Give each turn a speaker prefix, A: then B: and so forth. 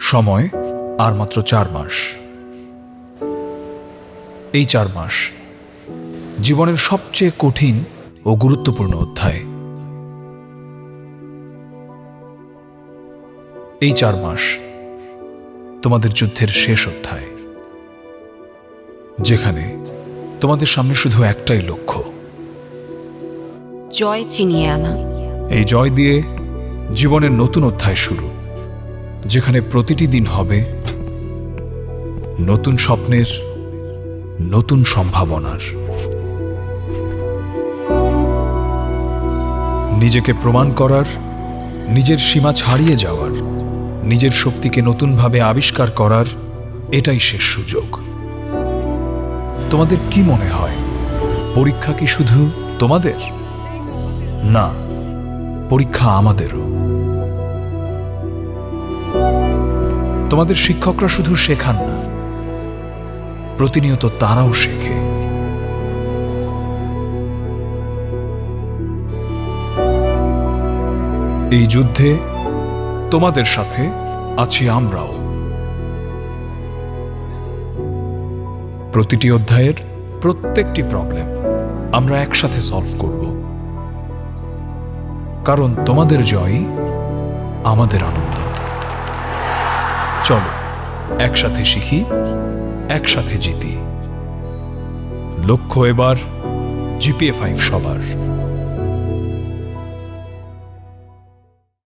A: সময় আর মাত্র চার মাস। এই চার মাস জীবনের সবচেয়ে কঠিন ও গুরুত্বপূর্ণ অধ্যায়। এই চার মাস তোমাদের যুদ্ধের শেষ অধ্যায় যেখানে তোমাদের সামনে শুধু একটাই লক্ষ্য।
B: জয় ছিনিয়ে আনা।
A: এই জয় দিয়ে জীবনের নতুন অধ্যায় শুরু। যেখানে প্রতিটি দিন হবে নতুন স্বপ্নের নতুন সম্ভাবনার। নিজেকে প্রমাণ করার, নিজের সীমা ছাড়িয়ে যাওয়ার, নিজের শক্তিকে নতুনভাবে আবিষ্কার করার এটাই শেষ সুযোগ। তোমাদের কি মনে হয়? পরীক্ষা কি শুধু তোমাদের? না, পরীক্ষা আমাদেরও। তোমাদের শিক্ষকরা শুধু শেখান না, প্রতিনিয়ত তারাও শেখে। এই যুদ্ধে তোমাদের সাথে আছি আমরাও। প্রতিটি অধ্যায়ের প্রত্যেকটি প্রবলেম আমরা একসাথে সলভ করব। কারণ তোমাদের জয়ই আমাদের আনন্দ। চলো একসাথে শিখি একসাথে জিতি। লক্ষ্য এবার জিপিএ ফাইভ সবার।